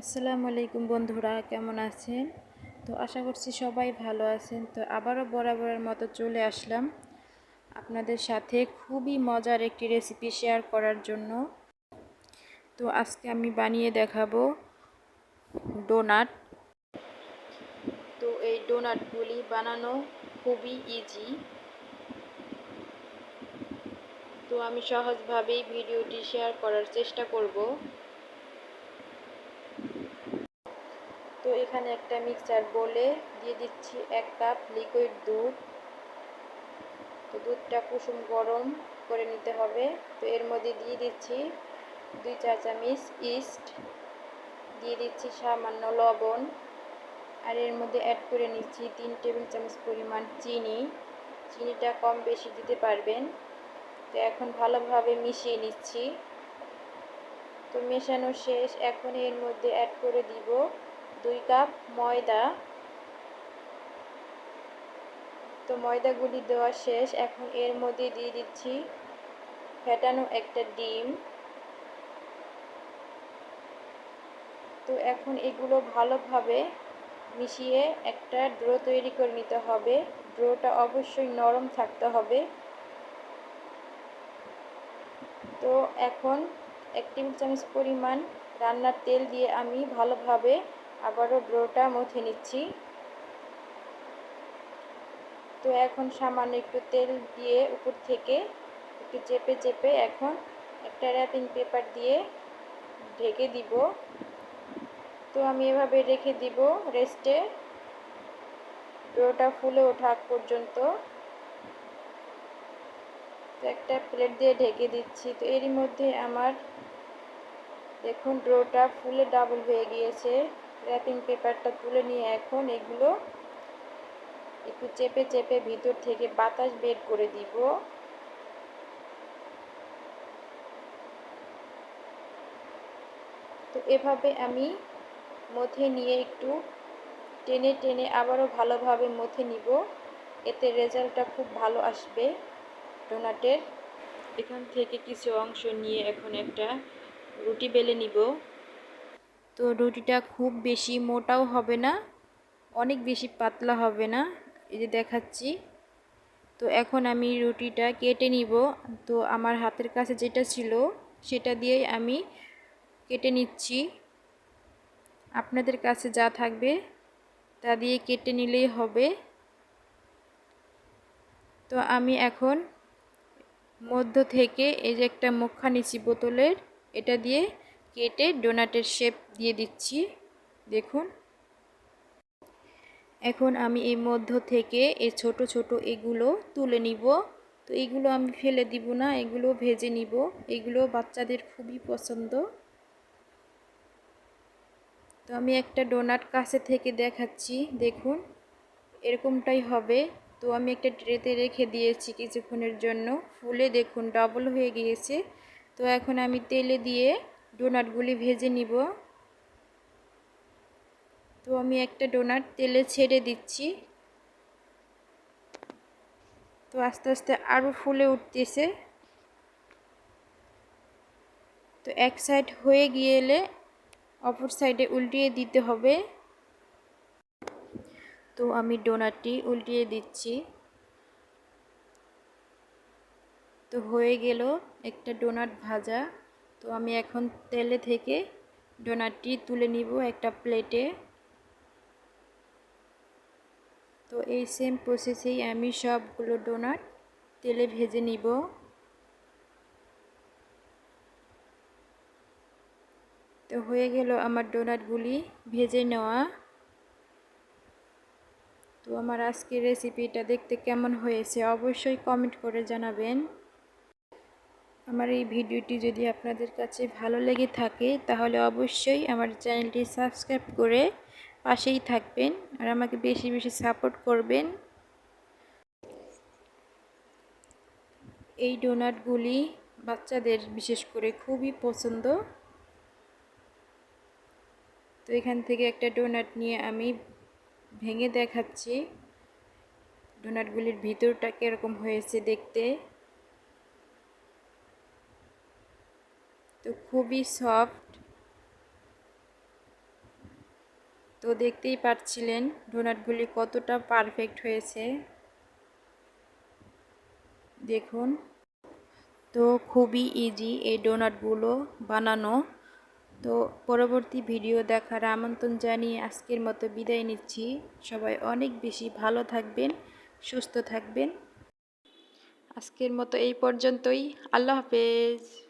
আসসালামু আলাইকুম বন্ধুরা, কেমন আছেন? তো আশা করছি সবাই ভালো আছেন। তো আবারও বরাবরের মতো চলে আসলাম আপনাদের সাথে খুবই মজার একটি রেসিপি শেয়ার করার জন্য। তো আজকে আমি বানিয়ে দেখাবো ডোনাট। তো এই ডোনাটগুলি বানানো খুবই ইজি তো আমি সহজভাবেই ভিডিওটি শেয়ার করার চেষ্টা করব। এখানে একটা মিক্সচার বলে দিয়ে দিচ্ছি এক কাপ লিকুইড দুধ। তো দুধটা কুসুম গরম করে নিতে হবে। তো এর মধ্যে দিয়ে দিচ্ছি দুই চা চামচ ইস্ট দিয়ে দিচ্ছি সামান্য লবণ, আর এর মধ্যে অ্যাড করে নিচ্ছি তিন টেবিল চামচ পরিমাণ চিনি। চিনিটা কম বেশি দিতে পারবেন। তো এখন ভালোভাবে মিশিয়ে নিচ্ছি। তো মেশানো শেষ। এখন এর মধ্যে অ্যাড করে দিব দুই কাপ ময়দা। তো ময়দাগুলি দেওয়া শেষ। এখন এর মধ্যে দিয়ে দিচ্ছি ফেটানো একটা ডিম। তো এখন এগুলো ভালোভাবে মিশিয়ে একটা ড্রো তৈরি করে নিতে হবে। ড্রোটা অবশ্যই নরম থাকতে হবে। তো এখন এক টেবিল চামচ পরিমাণ রান্নার তেল দিয়ে আমি ভালোভাবে আবারও ড্রোটা মথে নিচ্ছি। তো এখন সামান্য একটু তেল দিয়ে উপর থেকে একটু চেপে চেপে এখন একটা র্যাপিং পেপার দিয়ে ঢেকে দিব। তো আমি এভাবে রেখে দিব রেস্টে ড্রোটা ফুলে ওঠা পর্যন্ত। তো একটা প্লেট দিয়ে ঢেকে দিচ্ছি। তো এরই মধ্যে আমার দেখুন ড্রোটা ফুলে ডাবল হয়ে গিয়েছে। র্যাপিং পেপারটা তুলে নিয়ে এখন এগুলো একটু চেপে চেপে ভিতর থেকে বাতাস বের করে দিব। তো এভাবে আমি মথে নিয়ে একটু টেনে টেনে আবারও ভালোভাবে মথে নিব। এতে রেজাল্টটা খুব ভালো আসবে ডোনাটের। এখান থেকে কিছু অংশ নিয়ে এখন একটা রুটি বেলে নিব। তো রুটিটা খুব বেশি মোটাও হবে না, অনেক বেশি পাতলা হবে না, এই যে দেখাচ্ছি। তো এখন আমি রুটিটা কেটে নিব। তো আমার হাতের কাছে যেটা ছিল সেটা দিয়েই আমি কেটে নিচ্ছি। আপনাদের কাছে যা থাকবে তা দিয়ে কেটে নিলেই হবে। তো আমি এখন মধ্য থেকে এই যে একটা মুখা নিচ্ছি বোতলের, এটা দিয়ে কেটে ডোনাটের শেপ দিয়ে দিচ্ছি। দেখুন। এখন আমি এই মধ্য থেকে এই ছোট ছোট এগুলো তুলে নিব। তো এগুলো আমি ফেলে দিব না, এগুলো ভেজে নিব। এগুলো বাচ্চাদের খুবই পছন্দ। তো আমি একটা ডোনাট কাছে থেকে দেখাচ্ছি, দেখুন। এরকমটাই হবে। তো আমি একটা ট্রেতে রেখে দিয়েছি কিছুক্ষণের জন্য। ফুলে দেখুন ডাবল হয়ে গিয়েছে। তো এখন আমি তেলে দিয়ে ডোনাটগুলি ভেজে নিব। তো আমি একটা ডোনাট তেলে ছেড়ে দিচ্ছি। তো আস্তে আস্তে আরও ফুলে উঠতেছে। তো এক সাইড হয়ে গিয়েলে অপর সাইডে উল্টিয়ে দিতে হবে। তো আমি ডোনাটটি উল্টিয়ে দিচ্ছি। তো হয়ে গেল একটা ডোনাট ভাজা। তো আমি এখন তেলে থেকে ডোনাটটি তুলে নিব একটা প্লেটে। তো এই সেম প্রসেসেই আমি সবগুলো ডোনাট তেলে ভেজে নিব। তো হয়ে গেল আমার ডোনাটগুলি ভেজে নেওয়া। তো আমার আজকের রেসিপিটা দেখতে কেমন হয়েছে অবশ্যই কমেন্ট করে জানাবেন। আমার এই ভিডিওটি যদি আপনাদের কাছে ভালো লেগে থাকে, তাহলে অবশ্যই আমার চ্যানেলটি সাবস্ক্রাইব করে পাশেই থাকবেন আর আমাকে বেশি বেশি সাপোর্ট করবেন। এই ডোনাটগুলি বাচ্চাদের বিশেষ করে খুবই পছন্দ। তো এখান থেকে একটা ডোনাট নিয়ে আমি ভেঙে দেখাচ্ছি। ডোনাটগুলির ভিতরটা কীরকম হয়েছে দেখতে। তো খুবই সফট। তো দেখতেই পাচ্ছিলেন ডোনাটগুলি কতটা পারফেক্ট হয়েছে। দেখুন। তো খুবই ইজি এই ডোনাটগুলো বানানো। তো পরবর্তী ভিডিও দেখার আমন্ত্রণ জানিয়ে আজকের মতো বিদায় নিচ্ছি। সবাই অনেক বেশি ভালো থাকবেন, সুস্থ থাকবেন। আজকের মতো এই পর্যন্তই। আল্লাহ হাফেজ।